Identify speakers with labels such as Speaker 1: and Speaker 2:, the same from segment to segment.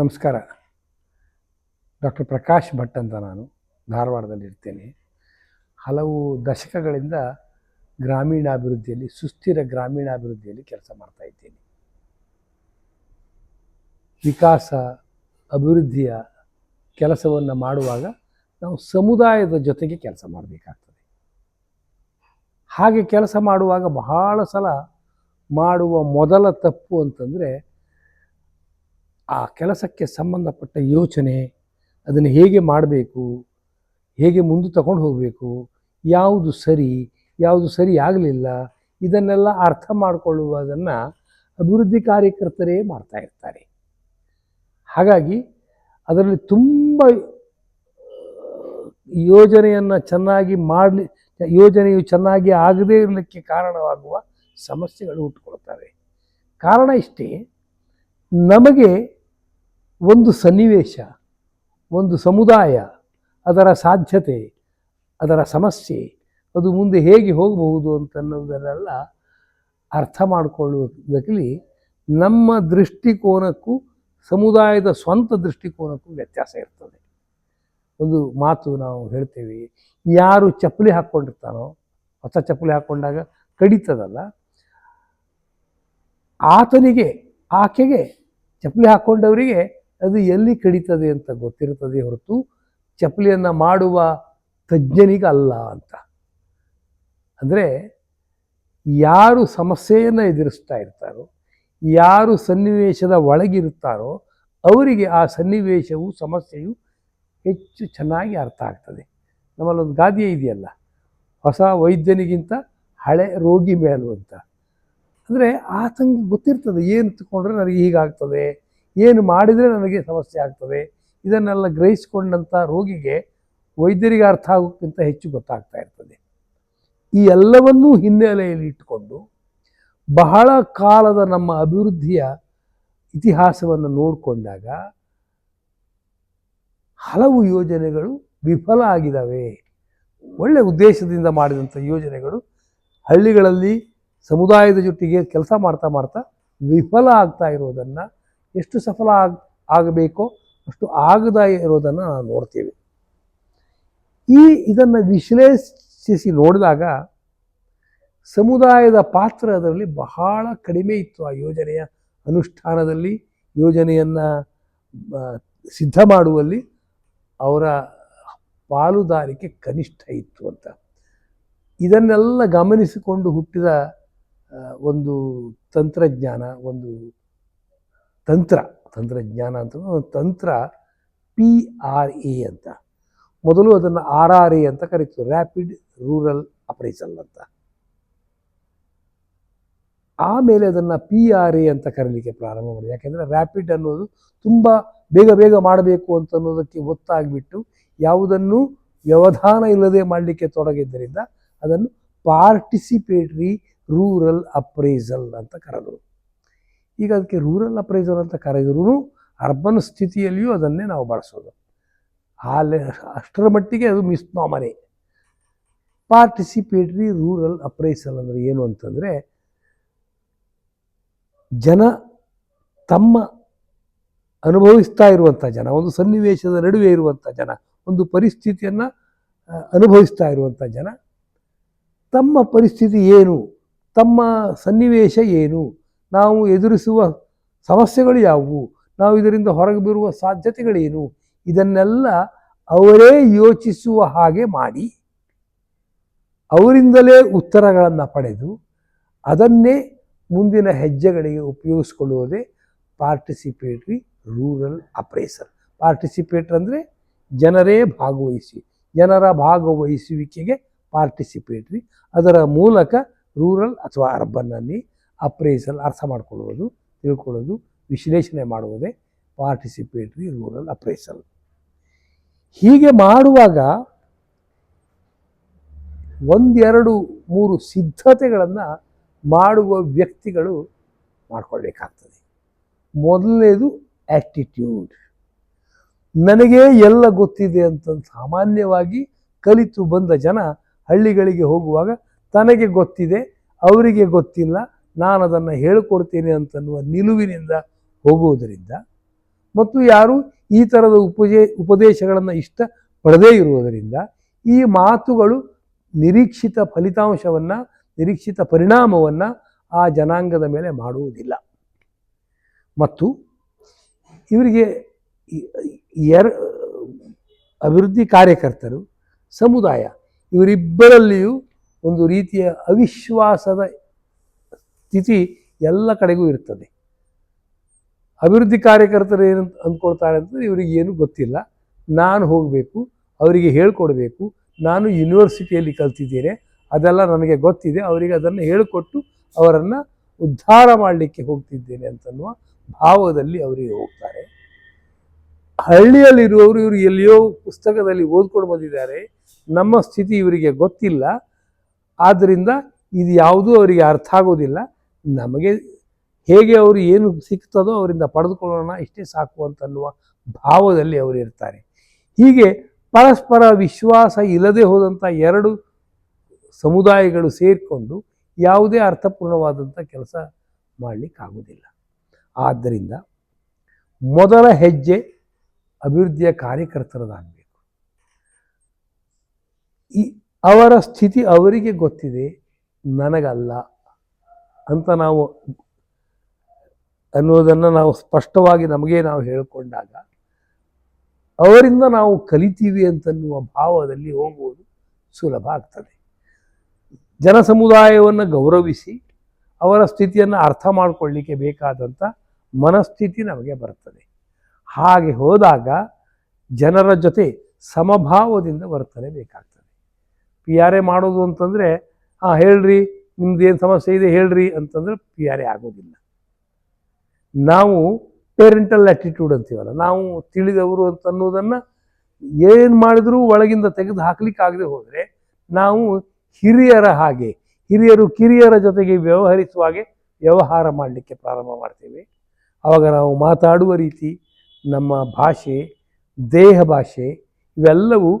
Speaker 1: ನಮಸ್ಕಾರ. ಡಾಕ್ಟರ್ ಪ್ರಕಾಶ್ ಭಟ್ ಅಂತ ನಾನು ಧಾರವಾಡದಲ್ಲಿ ಇರ್ತೇನೆ. ಹಲವು ದಶಕಗಳಿಂದ ಗ್ರಾಮೀಣಾಭಿವೃದ್ಧಿಯಲ್ಲಿ, ಸುಸ್ಥಿರ ಗ್ರಾಮೀಣಾಭಿವೃದ್ಧಿಯಲ್ಲಿ ಕೆಲಸ ಮಾಡ್ತಾ ಇದ್ದೇನೆ. ವಿಕಾಸ, ಅಭಿವೃದ್ಧಿಯ ಕೆಲಸವನ್ನು ಮಾಡುವಾಗ ನಾವು ಸಮುದಾಯದ ಜೊತೆಗೆ ಕೆಲಸ ಮಾಡಬೇಕಾಗ್ತದೆ. ಹಾಗೆ ಕೆಲಸ ಮಾಡುವಾಗ ಬಹಳ ಸಲ ಮಾಡುವ ಮೊದಲ ತಪ್ಪು ಅಂತಂದರೆ ಆ ಕೆಲಸಕ್ಕೆ ಸಂಬಂಧಪಟ್ಟ ಯೋಚನೆ, ಅದನ್ನು ಹೇಗೆ ಮಾಡಬೇಕು, ಹೇಗೆ ಮುಂದೆ ತಗೊಂಡು ಹೋಗಬೇಕು, ಯಾವುದು ಸರಿ ಯಾವುದು ಸರಿ ಆಗಲಿಲ್ಲ, ಇದನ್ನೆಲ್ಲ ಅರ್ಥ ಮಾಡಿಕೊಳ್ಳುವುದನ್ನು ಅಭಿವೃದ್ಧಿ ಕಾರ್ಯಕರ್ತರೇ ಮಾಡ್ತಾ ಇರ್ತಾರೆ. ಹಾಗಾಗಿ ಅದರಲ್ಲಿ ತುಂಬ ಯೋಜನೆಯನ್ನು ಚೆನ್ನಾಗಿ ಮಾಡಲಿ, ಯೋಜನೆಯು ಚೆನ್ನಾಗಿ ಆಗದೇ ಇರಲಿಕ್ಕೆ ಕಾರಣವಾಗುವ ಸಮಸ್ಯೆಗಳು ಹುಟ್ಟುಕೊಳ್ತವೆ. ಕಾರಣ ಇಷ್ಟೇ, ನಮಗೆ ಒಂದು ಸನ್ನಿವೇಶ, ಒಂದು ಸಮುದಾಯ, ಅದರ ಸಾಧ್ಯತೆ, ಅದರ ಸಮಸ್ಯೆ, ಅದು ಮುಂದೆ ಹೇಗೆ ಹೋಗಬಹುದು ಅಂತನ್ನೋದನ್ನೆಲ್ಲ ಅರ್ಥ ಮಾಡಿಕೊಳ್ಳುವುದರಲ್ಲಿ ನಮ್ಮ ದೃಷ್ಟಿಕೋನಕ್ಕೂ, ಸಮುದಾಯದ ಸ್ವಂತ ದೃಷ್ಟಿಕೋನಕ್ಕೂ ವ್ಯತ್ಯಾಸ ಇರ್ತದೆ. ಒಂದು ಮಾತು ನಾವು ಹೇಳ್ತೇವೆ, ಯಾರು ಚಪ್ಪಲಿ ಹಾಕ್ಕೊಂಡಿರ್ತಾನೋ, ಹೊಸ ಚಪ್ಪಲಿ ಹಾಕ್ಕೊಂಡಾಗ ಕಡಿತದಲ್ಲ, ಆತನಿಗೆ, ಆಕೆಗೆ ಚಪ್ಪಲಿ ಹಾಕ್ಕೊಂಡವರಿಗೆ ಅದು ಎಲ್ಲಿ ಕಡಿತದೆ ಅಂತ ಗೊತ್ತಿರ್ತದೆ ಹೊರತು ಚಪ್ಪಲಿಯನ್ನು ಮಾಡುವ ತಜ್ಞನಿಗೆ ಅಲ್ಲ ಅಂತ. ಅಂದರೆ ಯಾರು ಸಮಸ್ಯೆಯನ್ನು ಎದುರಿಸ್ತಾ ಇರ್ತಾರೋ, ಯಾರು ಸನ್ನಿವೇಶದ ಒಳಗಿರುತ್ತಾರೋ ಅವರಿಗೆ ಆ ಸನ್ನಿವೇಶವು ಸಮಸ್ಯೆಯು ಹೆಚ್ಚು ಚೆನ್ನಾಗಿ ಅರ್ಥ ಆಗ್ತದೆ. ನಮ್ಮಲ್ಲೊಂದು ಗಾದೆ ಇದೆಯಲ್ಲ, ಹೊಸ ವೈದ್ಯನಿಗಿಂತ ಹಳೆ ರೋಗಿ ಮೇಲು ಅಂತ ಅಂದರೆ ಆತಂಗೆ ಗೊತ್ತಿರ್ತದೆ, ಏನು ತಗೊಂಡ್ರೆ ನನಗೆ ಹೀಗಾಗ್ತದೆ ಏನು ಮಾಡಿದರೆ ನನಗೆ ಸಮಸ್ಯೆ ಆಗ್ತದೆ. ಇದನ್ನೆಲ್ಲ ಗ್ರಹಿಸಿಕೊಂಡಂಥ ರೋಗಿಗೆ ವೈದ್ಯರಿಗೆ ಅರ್ಥ ಆಗೋಕ್ಕಿಂತ ಹೆಚ್ಚು ಗೊತ್ತಾಗ್ತಾ ಇರ್ತದೆ. ಈ ಎಲ್ಲವನ್ನೂ ಹಿನ್ನೆಲೆಯಲ್ಲಿ ಇಟ್ಟುಕೊಂಡು ಬಹಳ ಕಾಲದ ನಮ್ಮ ಅಭಿವೃದ್ಧಿಯ ಇತಿಹಾಸವನ್ನು ನೋಡಿಕೊಂಡಾಗ ಹಲವು ಯೋಜನೆಗಳು ವಿಫಲ ಆಗಿದ್ದಾವೆ. ಒಳ್ಳೆಯ ಉದ್ದೇಶದಿಂದ ಮಾಡಿದಂಥ ಯೋಜನೆಗಳು ಹಳ್ಳಿಗಳಲ್ಲಿ ಸಮುದಾಯದ ಜೊತೆಗೆ ಕೆಲಸ ಮಾಡ್ತಾ ಮಾಡ್ತಾ ವಿಫಲ ಆಗ್ತಾ ಇರೋದನ್ನು ಎಷ್ಟು ಸಫಲ ಆಗ ಆಗಬೇಕೋ ಅಷ್ಟು ಆಗದ ಇರೋದನ್ನು ನೋಡ್ತೀವಿ. ಈ ಇದನ್ನು ವಿಶ್ಲೇಷಿಸಿ ನೋಡಿದಾಗ ಸಮುದಾಯದ ಪಾತ್ರ ಅದರಲ್ಲಿ ಬಹಳ ಕಡಿಮೆ ಇತ್ತು ಆ ಯೋಜನೆಯ ಅನುಷ್ಠಾನದಲ್ಲಿ, ಯೋಜನೆಯನ್ನು ಸಿದ್ಧ ಮಾಡುವಲ್ಲಿ ಅವರ ಪಾಲುದಾರಿಕೆ ಕನಿಷ್ಠ ಇತ್ತು ಅಂತ. ಇದನ್ನೆಲ್ಲ ಗಮನಿಸಿಕೊಂಡು ಹುಟ್ಟಿದ ಒಂದು ತಂತ್ರಜ್ಞಾನ, ಒಂದು ತಂತ್ರ, ತಂತ್ರಜ್ಞಾನ ಅಂತ ತಂತ್ರ ಪಿ ಆರ್ ಎ ಅಂತ. ಮೊದಲು ಅದನ್ನು ಆರ್ ಆರ್ ಎ ಅಂತ ಕರೀತು ರ್ಯಾಪಿಡ್ ರೂರಲ್ ಅಪ್ರೈಸಲ್ ಅಂತ. ಆಮೇಲೆ ಅದನ್ನು ಪಿ ಆರ್ ಎ ಅಂತ ಕರೀಲಿಕ್ಕೆ ಪ್ರಾರಂಭ ಮಾಡಿದೆ ಯಾಕೆಂದರೆ ರ್ಯಾಪಿಡ್ ಅನ್ನೋದು ತುಂಬ ಬೇಗ ಬೇಗ ಮಾಡಬೇಕು ಅಂತ ಅನ್ನೋದಕ್ಕೆ ಒತ್ತಾಗಿಬಿಟ್ಟು ಯಾವುದನ್ನು ವ್ಯವಧಾನ ಇಲ್ಲದೆ ಮಾಡಲಿಕ್ಕೆ ತೊಡಗಿದ್ದರಿಂದ ಅದನ್ನು ಪಾರ್ಟಿಸಿಪೇಟ್ರಿ ರೂರಲ್ ಅಪ್ರೈಸಲ್ ಅಂತ ಕರೆದರು. ಈಗ ಅದಕ್ಕೆ ರೂರಲ್ ಅಪ್ರೈಸಲ್ ಅಂತ ಕರೆದರೂ ಅರ್ಬನ್ ಸ್ಥಿತಿಯಲ್ಲಿಯೂ ಅದನ್ನೇ ನಾವು ಬಳಸೋದು. ಆ ಅಷ್ಟರ ಮಟ್ಟಿಗೆ ಅದು ಮಿಸ್ನಾಮನೆ ಪಾರ್ಟಿಸಿಪೇಟ್ರಿ ರೂರಲ್ ಅಪ್ರೈಸಲ್ ಅಂದರೆ ಏನು ಅಂತಂದರೆ ಜನ ತಮ್ಮ ಅನುಭವಿಸ್ತಾ ಇರುವಂಥ ಜನ, ಒಂದು ಸನ್ನಿವೇಶದ ನಡುವೆ ಇರುವಂಥ ಜನ, ಒಂದು ಪರಿಸ್ಥಿತಿಯನ್ನು ಅನುಭವಿಸ್ತಾ ಇರುವಂಥ ಜನ ತಮ್ಮ ಪರಿಸ್ಥಿತಿ ಏನು, ತಮ್ಮ ಸನ್ನಿವೇಶ ಏನು ನಾವು ಎದುರಿಸುವ ಸಮಸ್ಯೆಗಳು ಯಾವುವು? ನಾವು ಇದರಿಂದ ಹೊರಗೆ ಬರುವ ಸಾಧ್ಯತೆಗಳೇನು? ಇದನ್ನೆಲ್ಲ ಅವರೇ ಯೋಚಿಸುವ ಹಾಗೆ ಮಾಡಿ. ಅವರಿಂದಲೇ ಉತ್ತರಗಳನ್ನು ಪಡೆದು ಅದನ್ನೇ ಮುಂದಿನ ಹೆಜ್ಜೆಗಳಿಗೆ ಉಪಯೋಗಿಸ್ಕೊಳ್ಳುವುದೇ ಪಾರ್ಟಿಸಿಪೇಟ್ರಿ ರೂರಲ್ ಅಪ್ರೈಸರ್. ಪಾರ್ಟಿಸಿಪೇಟ್ರ್ ಅಂದರೆ ಜನರೇ ಭಾಗವಹಿಸಿ, ಜನರ ಭಾಗವಹಿಸುವಿಕೆಗೆ ಪಾರ್ಟಿಸಿಪೇಟ್ರಿ. ಅದರ ಮೂಲಕ ರೂರಲ್ ಅಥವಾ ಅರ್ಬನ್ನಲ್ಲಿ ಅಪ್ರೈಸಲ್ ಅರ್ಥ ಮಾಡ್ಕೊಳ್ಳುವುದು ತಿಳ್ಕೊಳ್ಳೋದು, ವಿಶ್ಲೇಷಣೆ ಮಾಡುವುದೇ ಪಾರ್ಟಿಸಿಪೇಟ್ರಿ ರೂರಲ್ ಅಪ್ರೈಸಲ್ ಹೀಗೆ ಮಾಡುವಾಗ ಒಂದೆರಡು ಮೂರು ಸಿದ್ಧತೆಗಳನ್ನು ಮಾಡುವ ವ್ಯಕ್ತಿಗಳು ಮಾಡಿಕೊಳ್ಬೇಕಾಗ್ತದೆ. ಮೊದಲನೇದು ಆ್ಯಟಿಟ್ಯೂಡ್ ನನಗೆ ಎಲ್ಲ ಗೊತ್ತಿದೆ ಅಂತ ಸಾಮಾನ್ಯವಾಗಿ ಕಲಿತು ಬಂದ ಜನ ಹಳ್ಳಿಗಳಿಗೆ ಹೋಗುವಾಗ ತನಗೆ ಗೊತ್ತಿದೆ, ಅವರಿಗೆ ಗೊತ್ತಿಲ್ಲ ನಾನು ಅದನ್ನು ಹೇಳಿಕೊಡ್ತೇನೆ ಅಂತನ್ನುವ ನಿಲುವಿನಿಂದ ಹೋಗುವುದರಿಂದ. ಮತ್ತು ಯಾರು ಈ ಥರದ ಉಪಜೆ, ಉಪದೇಶಗಳನ್ನು ಇಷ್ಟ ಪಡದೇ ಇರುವುದರಿಂದ ಈ ಮಾತುಗಳು ನಿರೀಕ್ಷಿತ ಫಲಿತಾಂಶವನ್ನು, ನಿರೀಕ್ಷಿತ ಪರಿಣಾಮವನ್ನು ಆ ಜನಾಂಗದ ಮೇಲೆ ಮಾಡುವುದಿಲ್ಲ. ಮತ್ತು ಇವರಿಗೆ ಎರ ಅಭಿವೃದ್ಧಿ ಕಾರ್ಯಕರ್ತರು, ಸಮುದಾಯ ಇವರಿಬ್ಬರಲ್ಲಿಯೂ ಒಂದು ರೀತಿಯ ಅವಿಶ್ವಾಸದ ಸ್ಥಿತಿ ಎಲ್ಲ ಕಡೆಗೂ ಇರ್ತದೆ. ಅಭಿವೃದ್ಧಿ ಕಾರ್ಯಕರ್ತರು ಏನು ಅಂದ್ಕೊಳ್ತಾರೆ ಅಂತಂದರೆ ಇವರಿಗೆ ಏನು ಗೊತ್ತಿಲ್ಲ. ನಾನು ಹೋಗಬೇಕು, ಅವರಿಗೆ ಹೇಳ್ಕೊಡ್ಬೇಕು, ನಾನು ಯೂನಿವರ್ಸಿಟಿಯಲ್ಲಿ ಕಲ್ತಿದ್ದೇನೆ, ಅದೆಲ್ಲ ನನಗೆ ಗೊತ್ತಿದೆ, ಅವರಿಗೆ ಅದನ್ನು ಹೇಳಿಕೊಟ್ಟು ಅವರನ್ನು ಉದ್ಧಾರ ಮಾಡಲಿಕ್ಕೆ ಹೋಗ್ತಿದ್ದೇನೆ ಅಂತನ್ನುವ ಭಾವದಲ್ಲಿ ಅವರಿಗೆ ಹೋಗ್ತಾರೆ. ಹಳ್ಳಿಯಲ್ಲಿರುವವರು ಇವರು ಎಲ್ಲಿಯೋ ಪುಸ್ತಕದಲ್ಲಿ ಓದ್ಕೊಂಡು ಬಂದಿದ್ದಾರೆ, ನಮ್ಮ ಸ್ಥಿತಿ ಇವರಿಗೆ ಗೊತ್ತಿಲ್ಲ. ಆದ್ದರಿಂದ ಇದು ಯಾವುದೂ ಅವರಿಗೆ ಅರ್ಥ ಆಗೋದಿಲ್ಲ. ನಮಗೆ ಹೇಗೆ ಅವರು ಏನು ಸಿಗ್ತದೋ ಅವರಿಂದ ಪಡೆದುಕೊಳ್ಳೋಣ, ಇಷ್ಟೇ ಸಾಕು ಅಂತನ್ನುವ ಭಾವದಲ್ಲಿ ಅವರು ಇರ್ತಾರೆ. ಹೀಗೆ ಪರಸ್ಪರ ವಿಶ್ವಾಸ ಇಲ್ಲದೆ ಹೋದಂಥ ಎರಡು ಸಮುದಾಯಗಳು ಸೇರಿಕೊಂಡು ಯಾವುದೇ ಅರ್ಥಪೂರ್ಣವಾದಂಥ ಕೆಲಸ ಮಾಡಲಿಕ್ಕಾಗುವುದಿಲ್ಲ. ಆದ್ದರಿಂದ ಮೊದಲ ಹೆಜ್ಜೆ ಅಭಿವೃದ್ಧಿಯ ಕಾರ್ಯಕರ್ತರದಾಗಬೇಕು. ಈ ಅವರ ಸ್ಥಿತಿ ಅವರಿಗೆ ಗೊತ್ತಿದೆ, ನನಗಲ್ಲ. ಅಂತ ನಾವು ಅನ್ನೋದನ್ನು ನಾವು ಸ್ಪಷ್ಟವಾಗಿ ನಮಗೆ ನಾವು ಹೇಳಿಕೊಂಡಾಗ, ಅವರಿಂದ ನಾವು ಕಲಿತೀವಿ ಅಂತನ್ನುವ ಭಾವದಲ್ಲಿ ಹೋಗುವುದು ಸುಲಭ ಆಗ್ತದೆ. ಜನ ಸಮುದಾಯವನ್ನು ಗೌರವಿಸಿ, ಅವರ ಸ್ಥಿತಿಯನ್ನು ಅರ್ಥ ಮಾಡಿಕೊಳ್ಳಿಕ್ಕೆ ಬೇಕಾದಂಥ ಮನಸ್ಥಿತಿ ನಮಗೆ ಬರ್ತದೆ. ಹಾಗೆ ಹೋದಾಗ ಜನರ ಜೊತೆ ಸಮಭಾವದಿಂದ ವರ್ತನೆ ಬೇಕಾಗ್ತದೆ. ಪಿ ಆರ್ ಎ ಮಾಡೋದು ಅಂತಂದರೆ, ಹಾಂ, ಹೇಳ್ರಿ ನಿಮ್ದು ಏನು ಸಮಸ್ಯೆ ಇದೆ ಹೇಳ್ರಿ ಅಂತಂದ್ರೆ ಪಿ ಆರ್ ಆಗೋದಿಲ್ಲ. ನಾವು ಪೇರೆಂಟಲ್ ಆಟಿಟ್ಯೂಡ್ ಅಂತೀವಲ್ಲ, ನಾವು ತಿಳಿದವರು ಅಂತ ಅನ್ನೋದನ್ನು ಏನು ಮಾಡಿದ್ರೂ ಒಳಗಿಂದ ತೆಗೆದು ಹಾಕ್ಲಿಕ್ಕಾಗದೆ ಹೋದರೆ ನಾವು ಹಿರಿಯರ ಹಾಗೆ, ಹಿರಿಯರು ಕಿರಿಯರ ಜೊತೆಗೆ ವ್ಯವಹರಿಸುವ ಹಾಗೆ ವ್ಯವಹಾರ ಮಾಡಲಿಕ್ಕೆ ಪ್ರಾರಂಭ ಮಾಡ್ತೇವೆ. ಆವಾಗ ನಾವು ಮಾತಾಡುವ ರೀತಿ, ನಮ್ಮ ಭಾಷೆ, ದೇಹ ಭಾಷೆ, ಇವೆಲ್ಲವೂ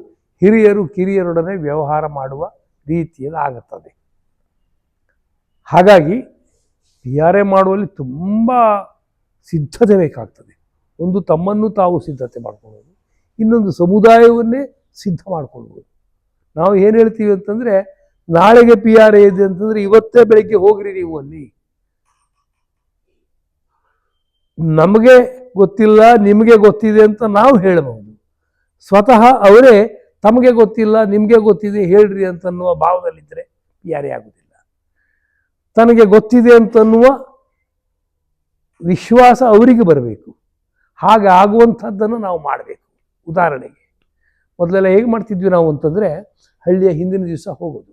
Speaker 1: ಹಿರಿಯರು ಕಿರಿಯರೊಡನೆ ವ್ಯವಹಾರ ಮಾಡುವ ರೀತಿಯಲ್ಲಿ ಆಗುತ್ತದೆ. ಹಾಗಾಗಿ ಪಿ ಆರ್ ಎ ಮಾಡುವಲ್ಲಿ ತುಂಬ ಸಿದ್ಧತೆ ಬೇಕಾಗ್ತದೆ. ಒಂದು ತಮ್ಮನ್ನು ತಾವು ಸಿದ್ಧತೆ ಮಾಡ್ಕೊಳ್ಬೋದು, ಇನ್ನೊಂದು ಸಮುದಾಯವನ್ನೇ ಸಿದ್ಧ ಮಾಡ್ಕೊಳ್ಬೋದು. ನಾವು ಏನು ಹೇಳ್ತೀವಿ ಅಂತಂದರೆ, ನಾಳೆಗೆ ಪಿ ಆರ್ ಎ ಇದೆ ಅಂತಂದರೆ ಇವತ್ತೇ ಬೆಳಗ್ಗೆ ಹೋಗ್ರಿ ನೀವು ಅಲ್ಲಿ. ನಮಗೆ ಗೊತ್ತಿಲ್ಲ, ನಿಮಗೆ ಗೊತ್ತಿದೆ ಅಂತ ನಾವು ಹೇಳಬಹುದು. ಸ್ವತಃ ಅವರೇ ತಮಗೆ ಗೊತ್ತಿಲ್ಲ, ನಿಮಗೆ ಗೊತ್ತಿದೆ, ಹೇಳ್ರಿ ಅಂತನ್ನುವ ಭಾವದಲ್ಲಿದ್ದರೆ ಪಿ ಆರ್ ಎ ಆಗುವುದಿಲ್ಲ. ತನಗೆ ಗೊತ್ತಿದೆ ಅಂತನ್ನುವ ವಿಶ್ವಾಸ ಅವರಿಗೆ ಬರಬೇಕು. ಹಾಗೆ ಆಗುವಂಥದ್ದನ್ನು ನಾವು ಮಾಡಬೇಕು. ಉದಾಹರಣೆಗೆ, ಮೊದಲೆಲ್ಲ ಹೇಗೆ ಮಾಡ್ತಿದ್ವಿ ನಾವು ಅಂತಂದರೆ ಹಳ್ಳಿಯ ಹಿಂದಿನ ದಿವಸ ಹೋಗೋದು.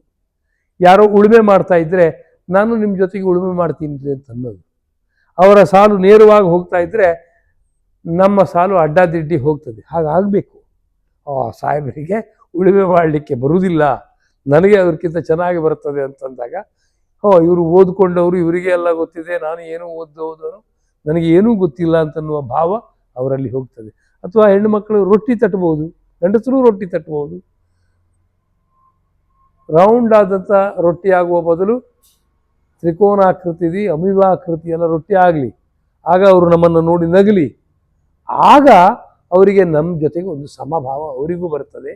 Speaker 1: ಯಾರೋ ಉಳುಮೆ ಮಾಡ್ತಾ ಇದ್ದರೆ ನಾನು ನಿಮ್ಮ ಜೊತೆಗೆ ಉಳುಮೆ ಮಾಡ್ತೀನಿ ಅಂತ ಅನ್ನೋದು. ಅವರ ಸಾಲು ನೇರವಾಗಿ ಹೋಗ್ತಾ ಇದ್ದರೆ ನಮ್ಮ ಸಾಲು ಅಡ್ಡಾದಿಡ್ಡಿ ಹೋಗ್ತದೆ. ಹಾಗಾಗಬೇಕು ಆ ಸಾಹೇಬರಿಗೆ ಉಳುಮೆ ಮಾಡಲಿಕ್ಕೆ ಬರುವುದಿಲ್ಲ. ನನಗೆ ಅದಕ್ಕಿಂತ ಚೆನ್ನಾಗಿ ಬರ್ತದೆ ಅಂತಂದಾಗ ಓ ಇವರು ಓದ್ಕೊಂಡವರು, ಇವರಿಗೆ ಎಲ್ಲ ಗೊತ್ತಿದೆ, ನಾನು ಏನೂ ಓದೋದನು ನನಗೆ ಏನೂ ಗೊತ್ತಿಲ್ಲ ಅಂತನ್ನುವ ಭಾವ ಅವರಲ್ಲಿ ಹೋಗ್ತದೆ. ಅಥವಾ ಹೆಣ್ಣು ಮಕ್ಕಳು ರೊಟ್ಟಿ ತಟ್ಟಬಹುದು ಗಂಡಸರು ರೊಟ್ಟಿ ತಟ್ಟಬಹುದು ರೌಂಡ್ ಆದಂಥ ರೊಟ್ಟಿ ಆಗುವ ಬದಲು ತ್ರಿಕೋನಾಕೃತಿದಿ ಅಮಿವಾಕೃತಿ ಎಲ್ಲ ರೊಟ್ಟಿ ಆಗಲಿ. ಆಗ ಅವರು ನಮ್ಮನ್ನು ನೋಡಿ ನಗಲಿ. ಆಗ ಅವರಿಗೆ ನಮ್ಮ ಜೊತೆಗೆ ಒಂದು ಸಮಭಾವ ಅವರಿಗೂ ಬರ್ತದೆ,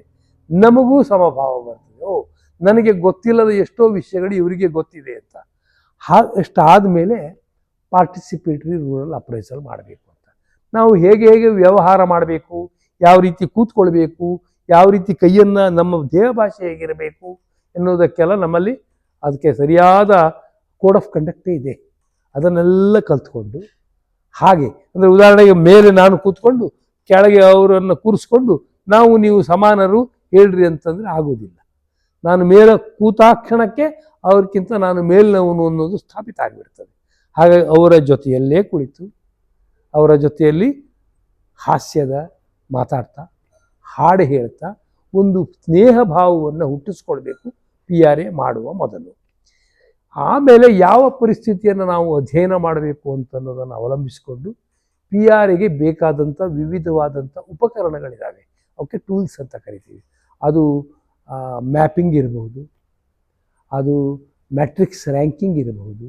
Speaker 1: ನಮಗೂ ಸಮಭಾವ ಬರ್ತದೆ. ಓ ನನಗೆ ಗೊತ್ತಿಲ್ಲದ ಎಷ್ಟೋ ವಿಷಯಗಳು ಇವರಿಗೆ ಗೊತ್ತಿದೆ ಅಂತ. ಹಾ ಅಷ್ಟಾದ ಮೇಲೆ ಪಾರ್ಟಿಸಿಪೇಟ್ರಿ ರೂರಲ್ ಅಪ್ರೈಸಲ್ ಮಾಡಬೇಕು ಅಂತ. ನಾವು ಹೇಗೆ ಹೇಗೆ ವ್ಯವಹಾರ ಮಾಡಬೇಕು, ಯಾವ ರೀತಿ ಕೂತ್ಕೊಳ್ಬೇಕು, ಯಾವ ರೀತಿ ಕೈಯನ್ನು ನಮ್ಮ ದೇಹ ಭಾಷೆ ಹೇಗಿರಬೇಕು ಎನ್ನುವುದಕ್ಕೆಲ್ಲ ನಮ್ಮಲ್ಲಿ ಅದಕ್ಕೆ ಸರಿಯಾದ ಕೋಡ್ ಆಫ್ ಕಂಡಕ್ಟೇ ಇದೆ. ಅದನ್ನೆಲ್ಲ ಕಲ್ತ್ಕೊಂಡು, ಹಾಗೆ ಅಂದರೆ ಉದಾಹರಣೆಗೆ ಮೇಲೆ ನಾನು ಕೂತ್ಕೊಂಡು, ಕೆಳಗೆ ಅವರನ್ನು ಕೂರಿಸ್ಕೊಂಡು, ನಾವು ನೀವು ಸಮಾನರು ಹೇಳ್ರಿ ಅಂತಂದರೆ ಆಗೋದಿಲ್ಲ ನಾನು ಮೇಲೆ ಕೂತಾಕ್ಷಣಕ್ಕೆ ಅವ್ರಿಗಿಂತ ನಾನು ಮೇಲಿನವನು ಅನ್ನೋದು ಸ್ಥಾಪಿತ ಆಗಿಬಿಡ್ತದೆ. ಹಾಗಾಗಿ ಅವರ ಜೊತೆಯಲ್ಲೇ ಕುಳಿತು, ಅವರ ಜೊತೆಯಲ್ಲಿ ಹಾಸ್ಯದ ಮಾತಾಡ್ತಾ, ಹಾಡು ಹೇಳ್ತಾ, ಒಂದು ಸ್ನೇಹ ಭಾವವನ್ನು ಹುಟ್ಟಿಸ್ಕೊಳ್ಬೇಕು ಪಿ ಆರ್ ಎ ಮಾಡುವ ಮೊದಲು. ಆಮೇಲೆ ಯಾವ ಪರಿಸ್ಥಿತಿಯನ್ನು ನಾವು ಅಧ್ಯಯನ ಮಾಡಬೇಕು ಅಂತ ಅನ್ನೋದನ್ನು ಅವಲಂಬಿಸಿಕೊಂಡು ಪಿ ಆರ್ ಎಗೆ ಬೇಕಾದಂಥ ವಿವಿಧವಾದಂಥ ಉಪಕರಣಗಳಿದ್ದಾವೆ ಅವಕ್ಕೆ ಟೂಲ್ಸ್ ಅಂತ ಕರಿತೀವಿ. ಅದು ಮ್ಯಾಪಿಂಗ್ ಇರಬಹುದು. ಅದು ಮ್ಯಾಟ್ರಿಕ್ಸ್ ರ್ಯಾಂಕಿಂಗ್ ಇರಬಹುದು.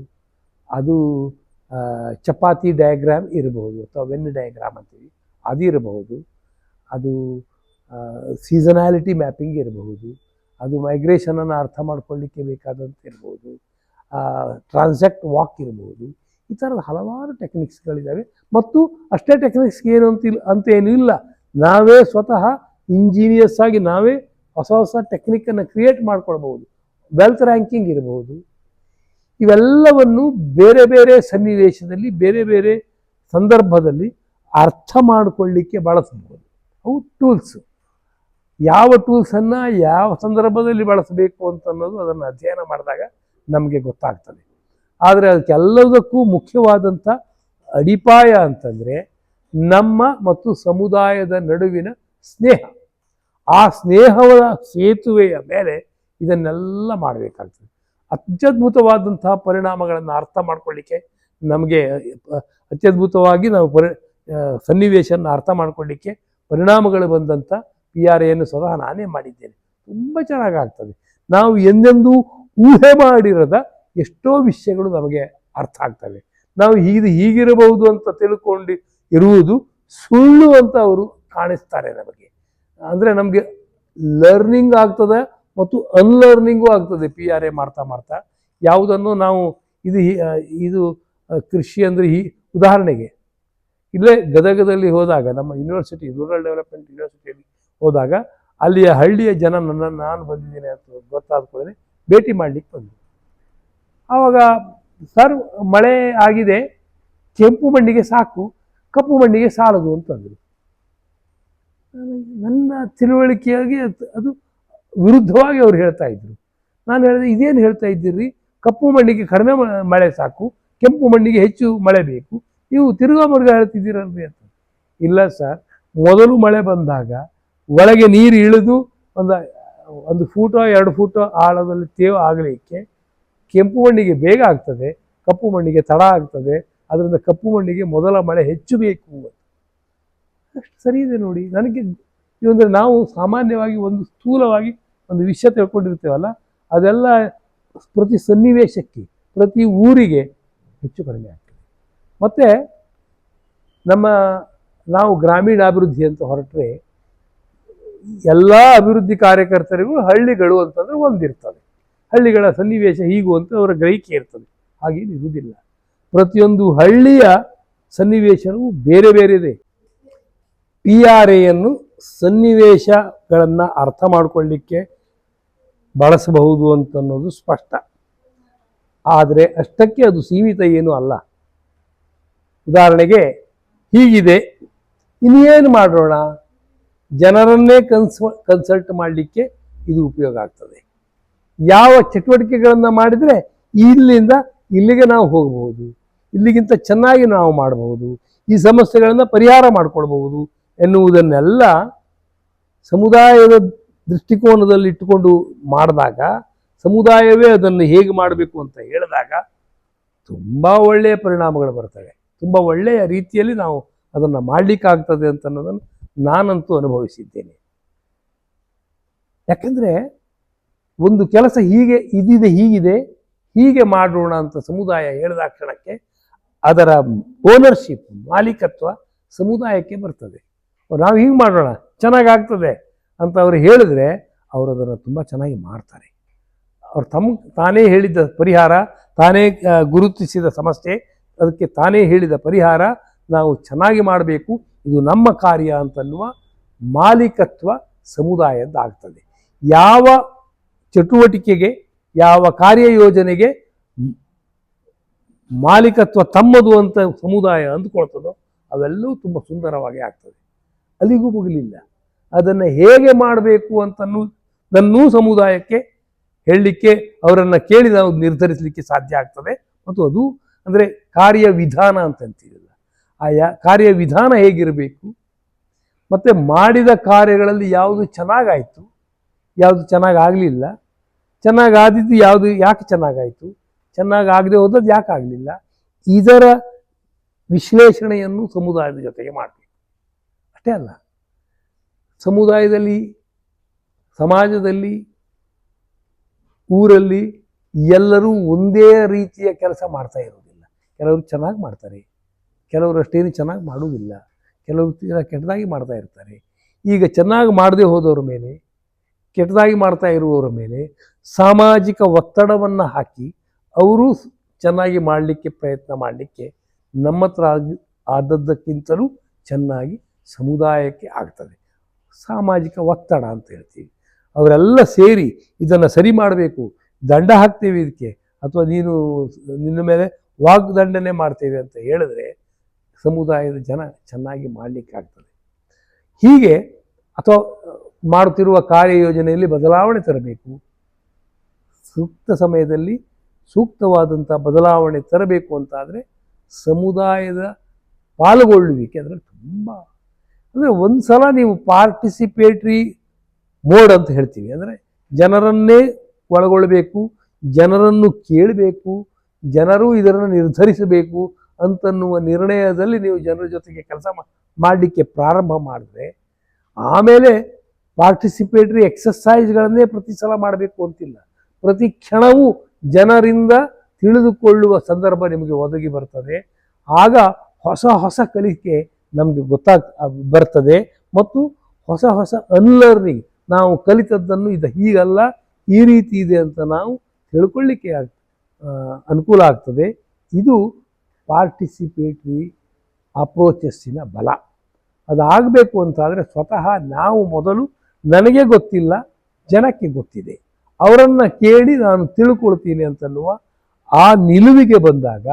Speaker 1: ಅದು ಚಪಾತಿ ಡಯಾಗ್ರಾಮ್ ಇರಬಹುದು ಅಥವಾ ವೆನ್ ಡಯಾಗ್ರಾಮ್ ಅಂತೀವಿ. ಅದು ಇರಬಹುದು. ಅದು ಸೀಸನಾಲಿಟಿ ಮ್ಯಾಪಿಂಗ್ ಇರಬಹುದು. ಅದು ಮೈಗ್ರೇಷನನ್ನು ಅರ್ಥ ಮಾಡ್ಕೊಳ್ಳಿಕ್ಕೆ ಬೇಕಾದಂತ ಇರ್ಬೋದು ಟ್ರಾನ್ಸಾಕ್ಟ್ ವಾಕ್ ಇರಬಹುದು. ಈ ಥರದ ಹಲವಾರು ಟೆಕ್ನಿಕ್ಸ್ಗಳಿದ್ದಾವೆ ಮತ್ತು ಅಷ್ಟೇ ಟೆಕ್ನಿಕ್ಸ್ಗೆ ಏನು ಅಂತ ಇಲ್ಲ ಅಂತ ಏನೂ ಇಲ್ಲ ನಾವೇ ಸ್ವತಃ ಇಂಜಿನಿಯರ್ಸ್ ಆಗಿ ನಾವೇ ಹೊಸ ಹೊಸ ಟೆಕ್ನಿಕ್ಕನ್ನು ಕ್ರಿಯೇಟ್ ಮಾಡ್ಕೊಳ್ಬಹುದು. ವೆಲ್ತ್ ರ್ಯಾಂಕಿಂಗ್ ಇರಬಹುದು. ಇವೆಲ್ಲವನ್ನು ಬೇರೆ ಬೇರೆ ಸನ್ನಿವೇಶದಲ್ಲಿ, ಬೇರೆ ಬೇರೆ ಸಂದರ್ಭದಲ್ಲಿ ಅರ್ಥ ಮಾಡಿಕೊಳ್ಳಿಕ್ಕೆ ಬಳಸಬಹುದು. ಅವು ಟೂಲ್ಸ್ ಯಾವ ಟೂಲ್ಸನ್ನು ಯಾವ ಸಂದರ್ಭದಲ್ಲಿ ಬಳಸಬೇಕು ಅಂತ ಅನ್ನೋದು ಅದನ್ನು ಅಧ್ಯಯನ ಮಾಡಿದಾಗ ನಮಗೆ ಗೊತ್ತಾಗ್ತದೆ. ಆದರೆ ಅದಕ್ಕೆಲ್ಲದಕ್ಕೂ ಮುಖ್ಯವಾದಂಥ ಅಡಿಪಾಯ ಅಂತಂದರೆ ನಮ್ಮ ಮತ್ತು ಸಮುದಾಯದ ನಡುವಿನ ಸ್ನೇಹ. ಆ ಸ್ನೇಹವರ ಸೇತುವೆಯ ಮೇಲೆ ಇದನ್ನೆಲ್ಲ ಮಾಡಬೇಕಾಗ್ತದೆ. ಅತ್ಯದ್ಭುತವಾದಂತಹ ಪರಿಣಾಮಗಳನ್ನು ಅರ್ಥ ಮಾಡ್ಕೊಳ್ಳಿಕ್ಕೆ ನಮಗೆ, ಅತ್ಯದ್ಭುತವಾಗಿ ನಾವು ಪರಿ ಸನ್ನಿವೇಶನ ಅರ್ಥ ಮಾಡ್ಕೊಳ್ಳಿಕ್ಕೆ ಪರಿಣಾಮಗಳು ಬಂದಂಥ ಪಿ ಆರ್ ಎನ್ನು ಸ್ವತಃ ನಾನೇ ಮಾಡಿದ್ದೇನೆ. ತುಂಬ ಚೆನ್ನಾಗಾಗ್ತದೆ. ನಾವು ಎಂದೆಂದೂ ಊಹೆ ಮಾಡಿರದ ಎಷ್ಟೋ ವಿಷಯಗಳು ನಮಗೆ ಅರ್ಥ ಆಗ್ತವೆ. ನಾವು ಹೀಗೆ, ಹೀಗಿರಬಹುದು ಅಂತ ತಿಳ್ಕೊಂಡು ಇರುವುದು ಸುಳ್ಳು ಅಂತ ಅವರು ಕಾಣಿಸ್ತಾರೆ ನಮಗೆ. ಅಂದರೆ ನಮಗೆ ಲರ್ನಿಂಗ್ ಆಗ್ತದೆ ಮತ್ತು ಅನ್ಲರ್ನಿಂಗು ಆಗ್ತದೆ ಪಿ ಆರ್ ಎ ಮಾಡ್ತಾ ಮಾಡ್ತಾ. ಯಾವುದನ್ನು ನಾವು ಇದು ಇದು ಕೃಷಿ ಅಂದರೆ ಈ ಉದಾಹರಣೆಗೆ. ಇಲ್ಲೇ ಗದಗದಲ್ಲಿ ಹೋದಾಗ, ನಮ್ಮ ಯೂನಿವರ್ಸಿಟಿ ರೂರಲ್ ಡೆವಲಪ್ಮೆಂಟ್ ಯೂನಿವರ್ಸಿಟಿಯಲ್ಲಿ ಹೋದಾಗ, ಅಲ್ಲಿಯ ಹಳ್ಳಿಯ ಜನ ನನ್ನ, ನಾನು ಬಂದಿದ್ದೀನಿ ಅಂತ ಗೊತ್ತಾದ ಕೂಡಲೇ ಭೇಟಿ ಮಾಡಲಿಕ್ಕೆ ಬಂದರು. ಆವಾಗ, ಸರ್, ಮಳೆ ಆಗಿದೆ, ಕೆಂಪು ಮಣ್ಣಿಗೆ ಸಾಕು, ಕಪ್ಪು ಮಣ್ಣಿಗೆ ಸಾಲದು ಅಂತಂದರು ನನ್ನ ತಿಳುವಳಿಕೆಯಾಗಿ ಅದು- ವಿರುದ್ಧವಾಗಿ ಅವ್ರು ಹೇಳ್ತಾ ಇದ್ರು. ನಾನು ಹೇಳಿದೆ, ಇದೇನು ಹೇಳ್ತಾ ಇದ್ದೀರಿ? ಕಪ್ಪು ಮಣ್ಣಿಗೆ ಕಡಿಮೆ ಮಳೆ ಸಾಕು, ಕೆಂಪು ಮಣ್ಣಿಗೆ ಹೆಚ್ಚು ಮಳೆ ಬೇಕು, ನೀವು ತಿರುಗೋ ಮರ್ಗ ಹೇಳ್ತಿದ್ದೀರಲ್ರಿ ಅಂತ ಇಲ್ಲ ಸರ್, ಮೊದಲು ಮಳೆ ಬಂದಾಗ ಒಳಗೆ ನೀರು ಇಳಿದು ಒಂದು ಒಂದು ಫೂಟೋ, ಎರಡು ಫೂಟೋ ಆಳದಲ್ಲಿ ತೇವ ಆಗಲಿಕ್ಕೆ ಕೆಂಪು ಮಣ್ಣಿಗೆ ಬೇಗ ಆಗ್ತದೆ, ಕಪ್ಪು ಮಣ್ಣಿಗೆ ತಡ ಆಗ್ತದೆ, ಅದರಿಂದ ಕಪ್ಪು ಮಣ್ಣಿಗೆ ಮೊದಲ ಮಳೆ ಹೆಚ್ಚು ಬೇಕು ಅಷ್ಟು ಸರಿ ಇದೆ ನೋಡಿ. ನನಗೆ ಇವಂದರೆ ನಾವು ಸಾಮಾನ್ಯವಾಗಿ ಒಂದು ಸ್ಥೂಲವಾಗಿ ಒಂದು ವಿಷಯ ತಿಳ್ಕೊಂಡಿರ್ತೇವಲ್ಲ, ಅದೆಲ್ಲ ಪ್ರತಿ ಸನ್ನಿವೇಶಕ್ಕೆ, ಪ್ರತಿ ಊರಿಗೆ ಹೆಚ್ಚು ಕಡಿಮೆ ಆಗ್ತದೆ. ಮತ್ತು ನಮ್ಮ ನಾವು ಗ್ರಾಮೀಣ ಅಭಿವೃದ್ಧಿ ಅಂತ ಹೊರಟ್ರೆ ಎಲ್ಲ ಅಭಿವೃದ್ಧಿ ಕಾರ್ಯಕರ್ತರಿಗೂ ಹಳ್ಳಿಗಳು ಅಂತಂದರೆ ಒಂದಿರ್ತದೆ. ಹಳ್ಳಿಗಳ ಸನ್ನಿವೇಶ ಹೀಗೂ ಅಂತ ಅವರ ಗ್ರಹಿಕೆ ಇರ್ತದೆ. ಹಾಗೇನು ಇರುವುದಿಲ್ಲ. ಪ್ರತಿಯೊಂದು ಹಳ್ಳಿಯ ಸನ್ನಿವೇಶವೂ ಬೇರೆ ಬೇರೆ ಇದೆ. ಪಿ ಆರ್ ಎಯನ್ನು ಸನ್ನಿವೇಶಗಳನ್ನು ಅರ್ಥ ಮಾಡಿಕೊಳ್ಳಿಕ್ಕೆ ಬಳಸಬಹುದು ಅಂತನ್ನೋದು ಸ್ಪಷ್ಟ. ಆದರೆ ಅಷ್ಟಕ್ಕೆ ಅದು ಸೀಮಿತ ಏನೂ ಅಲ್ಲ. ಉದಾಹರಣೆಗೆ ಹೀಗಿದೆ, ಇನ್ನೇನು ಮಾಡೋಣ? ಜನರನ್ನೇ ಕನ್ಸ್, ಕನ್ಸಲ್ಟ್ ಮಾಡಲಿಕ್ಕೆ ಇದು ಉಪಯೋಗ ಆಗ್ತದೆ. ಯಾವ ಚಟುವಟಿಕೆಗಳನ್ನು ಮಾಡಿದರೆ ಇಲ್ಲಿಂದ ಇಲ್ಲಿಗೆ ನಾವು ಹೋಗಬಹುದು, ಇಲ್ಲಿಗಿಂತ ಚೆನ್ನಾಗಿ ನಾವು ಮಾಡಬಹುದು, ಈ ಸಮಸ್ಯೆಗಳನ್ನು ಪರಿಹಾರ ಮಾಡಿಕೊಳ್ಬಹುದು ಎನ್ನುವುದನ್ನೆಲ್ಲ ಸಮುದಾಯದ ದೃಷ್ಟಿಕೋನದಲ್ಲಿ ಇಟ್ಟುಕೊಂಡು ಮಾಡಿದಾಗ, ಸಮುದಾಯವೇ ಅದನ್ನು ಹೇಗೆ ಮಾಡಬೇಕು ಅಂತ ಹೇಳಿದಾಗ ತುಂಬ ಒಳ್ಳೆಯ ಪರಿಣಾಮಗಳು ಬರ್ತವೆ. ತುಂಬ ಒಳ್ಳೆಯ ರೀತಿಯಲ್ಲಿ ನಾವು ಅದನ್ನು ಮಾಡಲಿಕ್ಕಾಗ್ತದೆ ಅಂತ ಅನ್ನೋದನ್ನು ನಾನಂತೂ ಅನುಭವಿಸಿದ್ದೇನೆ. ಯಾಕೆಂದರೆ ಒಂದು ಕೆಲಸ ಹೀಗೆ ಇದಿದೆ, ಹೀಗಿದೆ, ಹೀಗೆ ಮಾಡೋಣ ಅಂತ ಸಮುದಾಯ ಹೇಳಿದ ಕ್ಷಣಕ್ಕೆ ಅದರ ಓನರ್ಶಿಪ್, ಮಾಲೀಕತ್ವ ಸಮುದಾಯಕ್ಕೆ ಬರ್ತದೆ. ನಾವು ಹೀಗೆ ಮಾಡೋಣ ಚೆನ್ನಾಗಾಗ್ತದೆ ಅಂತ ಅವರು ಹೇಳಿದ್ರೆ ಅವರು ಅದನ್ನು ತುಂಬ ಚೆನ್ನಾಗಿ ಮಾಡ್ತಾರೆ. ಅವ್ರು ತಮ್ಮ ತಾನೇ ಹೇಳಿದ ಪರಿಹಾರ, ತಾನೇ ಗುರುತಿಸಿದ ಸಮಸ್ಯೆ, ಅದಕ್ಕೆ ತಾನೇ ಹೇಳಿದ ಪರಿಹಾರ ನಾವು ಚೆನ್ನಾಗಿ ಮಾಡಬೇಕು, ಇದು ನಮ್ಮ ಕಾರ್ಯ ಅಂತನ್ನುವ ಮಾಲೀಕತ್ವ ಸಮುದಾಯದ್ದಾಗ್ತದೆ. ಯಾವ ಚಟುವಟಿಕೆಗೆ, ಯಾವ ಕಾರ್ಯಯೋಜನೆಗೆ ಯೋಜನೆಗೆ ಮಾಲೀಕತ್ವ ತಮ್ಮದು ಅಂತ ಸಮುದಾಯ ಅಂದುಕೊಳ್ತದೋ, ಅವೆಲ್ಲವೂ ತುಂಬ ಸುಂದರವಾಗಿ ಆಗ್ತದೆ. ಅಲ್ಲಿಗೂ ಮುಗಿಲಿಲ್ಲ. ಅದನ್ನು ಹೇಗೆ ಮಾಡಬೇಕು ಅಂತನ್ನೂ ಸಮುದಾಯಕ್ಕೆ ಹೇಳಲಿಕ್ಕೆ ಅವರನ್ನು ಕೇಳಿ ನಾವು ನಿರ್ಧರಿಸಲಿಕ್ಕೆ ಸಾಧ್ಯ ಆಗ್ತದೆ. ಮತ್ತು ಅದು ಅಂದರೆ ಕಾರ್ಯವಿಧಾನ ಅಂತ ಆಯಾ ಆ ಯಾ ಕಾರ್ಯವಿಧಾನ ಹೇಗಿರಬೇಕು? ಮತ್ತು ಮಾಡಿದ ಕಾರ್ಯಗಳಲ್ಲಿ ಯಾವುದು ಚೆನ್ನಾಗಾಯಿತು? ಯಾವುದು ಚೆನ್ನಾಗಾಗಲಿಲ್ಲ? ಚೆನ್ನಾಗಾದಿದ್ದು ಯಾವುದು ಯಾಕೆ ಚೆನ್ನಾಗಾಯಿತು? ಚೆನ್ನಾಗಾಗದೆ ಹೋದದ್ದು ಯಾಕೆ ಆಗಲಿಲ್ಲ ಇದರ ವಿಶ್ಲೇಷಣೆಯನ್ನು ಸಮುದಾಯದ ಜೊತೆಗೆ ಮಾಡಬೇಕು. ಅಷ್ಟೇ ಅಲ್ಲ. ಸಮುದಾಯದಲ್ಲಿ, ಸಮಾಜದಲ್ಲಿ, ಊರಲ್ಲಿ ಎಲ್ಲರೂ ಒಂದೇ ರೀತಿಯ ಕೆಲಸ ಮಾಡ್ತಾ ಇರೋದಿಲ್ಲ ಕೆಲವರು ಚೆನ್ನಾಗಿ ಮಾಡ್ತಾರೆ. ಕೆಲವರು ಅಷ್ಟೇನು ಚೆನ್ನಾಗಿ ಮಾಡುವುದಿಲ್ಲ. ಕೆಲವರು ತೀರಾ ಕೆಟ್ಟದಾಗಿ ಮಾಡ್ತಾ ಇರ್ತಾರೆ. ಈಗ ಚೆನ್ನಾಗಿ ಮಾಡದೇ ಹೋದವರ ಮೇಲೆ, ಕೆಟ್ಟದಾಗಿ ಮಾಡ್ತಾ ಇರುವವರ ಮೇಲೆ ಸಾಮಾಜಿಕ ಒತ್ತಡವನ್ನು ಹಾಕಿ ಅವರು ಚೆನ್ನಾಗಿ ಮಾಡಲಿಕ್ಕೆ ಪ್ರಯತ್ನ ಮಾಡಲಿಕ್ಕೆ ನಮ್ಮ ಹತ್ರ ಆದದ್ದಕ್ಕಿಂತಲೂ ಚೆನ್ನಾಗಿ ಸಮುದಾಯಕ್ಕೆ ಆಗ್ತದೆ. ಸಾಮಾಜಿಕ ಒತ್ತಡ ಅಂತ ಹೇಳ್ತೀವಿ. ಅವರೆಲ್ಲ ಸೇರಿ ಇದನ್ನು ಸರಿ ಮಾಡಬೇಕು. ದಂಡ ಹಾಕ್ತೇವೆ ಇದಕ್ಕೆ. ಅಥವಾ ನೀನು ನಿನ್ನ ಮೇಲೆ ವಾಗ್ದಂಡನೆ ಮಾಡ್ತೇವೆ ಅಂತ ಹೇಳಿದ್ರೆ ಸಮುದಾಯದ ಜನ ಚೆನ್ನಾಗಿ ಮಾಡಲಿಕ್ಕೆ ಆಗ್ತದೆ. ಹೀಗೆ ಅಥವಾ ಮಾಡುತ್ತಿರುವ ಕಾರ್ಯಯೋಜನೆಯಲ್ಲಿ ಬದಲಾವಣೆ ತರಬೇಕು. ಸೂಕ್ತ ಸಮಯದಲ್ಲಿ ಸೂಕ್ತವಾದಂಥ ಬದಲಾವಣೆ ತರಬೇಕು ಅಂತಾದರೆ ಸಮುದಾಯದ ಪಾಲ್ಗೊಳ್ಳುವಿಕೆ ಅದರಲ್ಲಿ ತುಂಬ ಅಂದರೆ ಒಂದು ಸಲ ನೀವು ಪಾರ್ಟಿಸಿಪೇಟ್ರಿ ಮೋಡ್ ಅಂತ ಹೇಳ್ತೀವಿ. ಅಂದರೆ ಜನರನ್ನೇ ಒಳಗೊಳ್ಳಬೇಕು ಜನರನ್ನು ಕೇಳಬೇಕು, ಜನರು ಇದನ್ನು ನಿರ್ಧರಿಸಬೇಕು ಅಂತನ್ನುವ ನಿರ್ಣಯದಲ್ಲಿ ನೀವು ಜನರ ಜೊತೆಗೆ ಕೆಲಸ ಮಾಡಲಿಕ್ಕೆ ಪ್ರಾರಂಭ ಮಾಡಿದ್ರೆ ಆಮೇಲೆ ಪಾರ್ಟಿಸಿಪೇಟ್ರಿ ಎಕ್ಸಸೈಸ್ಗಳನ್ನೇ ಪ್ರತಿ ಸಲ ಮಾಡಬೇಕು ಅಂತಿಲ್ಲ. ಪ್ರತಿ ಕ್ಷಣವೂ ಜನರಿಂದ ತಿಳಿದುಕೊಳ್ಳುವ ಸಂದರ್ಭ ನಿಮಗೆ ಒದಗಿ ಬರ್ತದೆ. ಆಗ ಹೊಸ ಹೊಸ ಕಲಿಕೆ ನಮಗೆ ಗೊತ್ತಾಗ್ ಬರ್ತದೆ. ಮತ್ತು ಹೊಸ ಹೊಸ ಅನ್ಲರ್ನಿಂಗ್ ನಾವು ಕಲಿತದ್ದನ್ನು ಇದು ಹೀಗಲ್ಲ, ಈ ರೀತಿ ಇದೆ ಅಂತ ನಾವು ತಿಳ್ಕೊಳ್ಳಿಕ್ಕೆ ಆಗ್ ಅನುಕೂಲ ಆಗ್ತದೆ. ಇದು ಪಾರ್ಟಿಸಿಪೇಟ್ರಿ ಅಪ್ರೋಚಸ್ಸಿನ ಬಲ. ಅದಾಗಬೇಕು ಅಂತಾದರೆ ಸ್ವತಃ ನಾವು ಮೊದಲು ನನಗೆ ಗೊತ್ತಿಲ್ಲ, ಜನಕ್ಕೆ ಗೊತ್ತಿದೆ. ಅವರನ್ನು ಕೇಳಿ ನಾನು ತಿಳ್ಕೊಳ್ತೀನಿ ಅಂತನ್ನುವ ಆ ನಿಲುವಿಗೆ ಬಂದಾಗ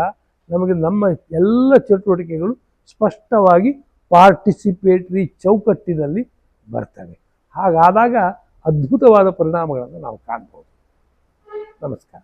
Speaker 1: ನಮಗೆ ನಮ್ಮ ಎಲ್ಲ ಚಟುವಟಿಕೆಗಳು ಸ್ಪಷ್ಟವಾಗಿ ಪಾರ್ಟಿಸಿಪೇಟ್ರಿ ಚೌಕಟ್ಟಿನಲ್ಲಿ ಬರ್ತವೆ. ಹಾಗಾದಾಗ ಅದ್ಭುತವಾದ ಪರಿಣಾಮಗಳನ್ನು ನಾವು ಕಾಣ್ಬೋದು. ನಮಸ್ಕಾರ.